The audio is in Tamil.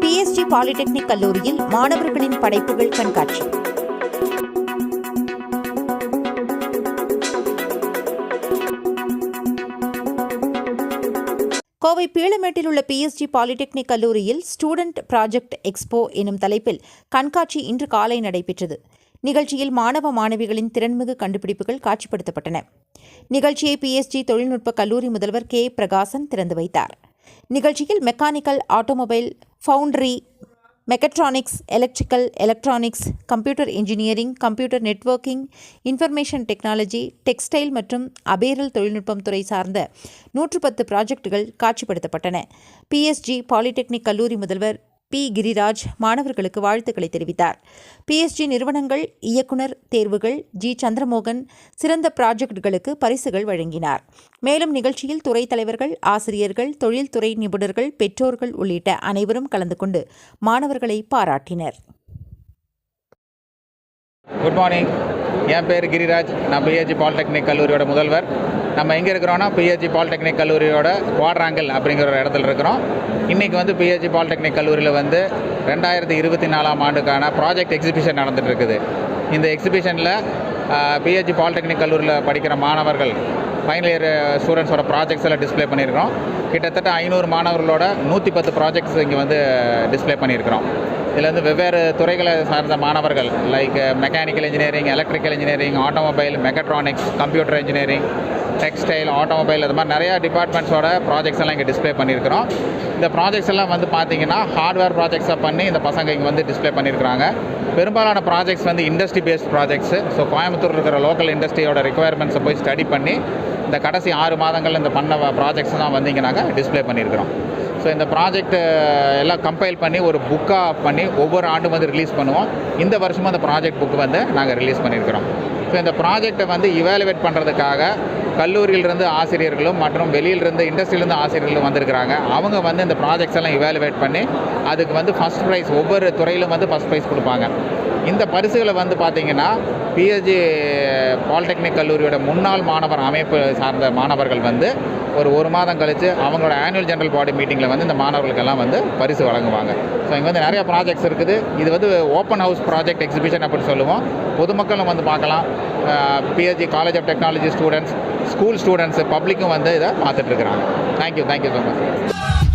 பிஎஸ்டி பாலிடெக்னிக் கல்லூரியில் மாணவர்களின் படைப்புகள் கண்காட்சி. கோவை பீளமேட்டில் உள்ள பிஎஸ்டி பாலிடெக்னிக் கல்லூரியில் ஸ்டூடெண்ட் ப்ராஜெக்ட் எக்ஸ்போ எனும் தலைப்பில் கண்காட்சி இன்று காலை நடைபெற்றது. நிகழ்ச்சியில் மாணவ மாணவிகளின் திறன்மிகு கண்டுபிடிப்புகள் காட்சிப்படுத்தப்பட்டன. நிகழ்ச்சியை பிஎஸ்டி தொழில்நுட்ப கல்லூரி முதல்வர் கே. பிரகாசன் திறந்து வைத்தார். நிகழ்ச்சியில் mechanical automobile foundry mechatronics electrical electronics computer engineering computer networking information technology textile மற்றும் அபேரல் தொழில்நுட்பம் துறை சார்ந்த நூற்று பத்து ப்ராஜெக்டுகள் காட்சிப்படுத்தப்பட்டன. பிஎஸ்ஜி பாலிடெக்னிக் கல்லூரி முதல்வர் பி. கிரிராஜ் மாணவர்களுக்கு வாழ்த்துக்களை தெரிவித்தார். பிஎஸ்ஜி நிறுவனங்கள் இயக்குனர் தேர்வுகள் ஜி. சந்திரமோகன் சிறந்த ப்ராஜெக்டுகளுக்கு பரிசுகள் வழங்கினார். மேலும் நிகழ்ச்சியில் துறை தலைவர்கள் ஆசிரியர்கள் தொழில்துறை நிபுணர்கள் பெற்றோர்கள் உள்ளிட்ட அனைவரும் கலந்து கொண்டு மாணவர்களை பாராட்டினர். குட் மார்னிங் என் பேர் கிரிராஜ். நான் பிஹெச்சி பாலிடெக்னிக் கல்லூரியோட முதல்வர். நம்ம எங்கே இருக்கிறோன்னா பிஹெச்சி பாலிடெக்னிக் கல்லூரியோட குவாட்ராங்கல் அப்படிங்கிற ஒரு இடத்துல இருக்கிறோம். இன்றைக்கி வந்து பிஹெச்சி பாலிடெக்னிக் கல்லூரியில் வந்து ரெண்டாயிரத்தி இருபத்தி நாலாம் ஆண்டுக்கான ப்ராஜெக்ட் எக்ஸிபிஷன் நடந்துட்டு இருக்குது. இந்த எக்ஸிபிஷனில் பிஹெச்சி பாலிடெக்னிக் கல்லூரியில் படிக்கிற மாணவர்கள் ஃபைனல் இயர் ஸ்டூடெண்ட்ஸோட ப்ராஜெக்ட்ஸ் எல்லாம் டிஸ்ப்ளே பண்ணியிருக்கிறோம். கிட்டத்தட்ட ஐநூறு மாணவர்களோட நூற்றி பத்து ப்ராஜெக்ட்ஸ் இங்கே வந்து டிஸ்ப்ளே பண்ணியிருக்கிறோம். இதில் வந்து வெவ்வேறு துறைகளை சார்ந்த மாணவர்கள் like mechanical engineering electrical engineering automobile mechatronics computer engineering textile automobile அது மாதிரி நிறையா டிபார்ட்மெண்ட்ஸோட ப்ராஜெக்ட்ஸ் எல்லாம் இங்கே டிஸ்ப்ளே பண்ணியிருக்கிறோம். இந்த ப்ராஜெக்ட்ஸ் எல்லாம் வந்து பார்த்தீங்கன்னா ஹார்ட்வேர் ப்ராஜெக்ட்ஸாக பண்ணி இந்த பசங்க இங்கே வந்து டிஸ்ப்ளே பண்ணியிருக்கிறாங்க. பெரும்பாலான ப்ராஜெக்ட்ஸ் வந்து industry based projects so Coimbatore இருக்கிற லோக்கல் இண்டஸ்ட்ரியோட ரெக்குயர்மெண்ட்ஸை போய் ஸ்டடி பண்ணி இந்த கடைசி ஆறு மாதங்கள் இந்த பண்ண ப்ராஜெக்ட்ஸ் தான் வந்தீங்கன்னாக்கா டிஸ்பிளே நாங்கள் டிஸ்ப்ளே பண்ணியிருக்கிறோம் ஸோ இந்த ப்ராஜெக்ட் எல்லாம் கம்பைல் பண்ணி ஒரு புக்காக பண்ணி ஒவ்வொரு ஆண்டும் வந்து ரிலீஸ் பண்ணுவோம். இந்த வருஷமும் அந்த ப்ராஜெக்ட் புக்கு வந்து நாங்கள் ரிலீஸ் பண்ணியிருக்கிறோம் ஸோ இந்த ப்ராஜெக்டை வந்து இவாலுவேட் பண்ணுறதுக்காக கல்லூரியிலிருந்து ஆசிரியர்களும் மற்றும் வெளியிலிருந்து இண்டஸ்ட்ரியிலேருந்து ஆசிரியர்களும் வந்திருக்கிறாங்க. அவங்க வந்து இந்த ப்ராஜெக்ட்ஸ் எல்லாம் இவாலுவேட் பண்ணி அதுக்கு வந்து ஃபஸ்ட் ப்ரைஸ் ஒவ்வொரு துறையிலும் வந்து ஃபஸ்ட் ப்ரைஸ் கொடுப்பாங்க. இந்த பரிசுகளை வந்து பார்த்திங்கன்னா பிஹெச்சி பாலிடெக்னிக் கல்லூரியோட முன்னாள் மாணவர் அமைப்பு சார்ந்த மாணவர்கள் வந்து ஒரு ஒரு மாதம் கழித்து அவங்களோட ஆனுவல் ஜென்ரல் பாடி மீட்டிங்கில் வந்து இந்த மாணவர்களுக்கெல்லாம் வந்து பரிசு வழங்குவாங்க. ஸோ இங்கே வந்து நிறைய ப்ராஜெக்ட்ஸ் இருக்குது. இது வந்து ஓப்பன் ஹவுஸ் ப்ராஜெக்ட் எக்ஸிபிஷன் அப்படின்னு சொல்லுவோம். பொதுமக்களும் வந்து பார்க்கலாம். PSG college of technology students school students பப்ளிக்கும் வந்து இதை பார்த்துட்ருக்குறாங்க thank you thank you so much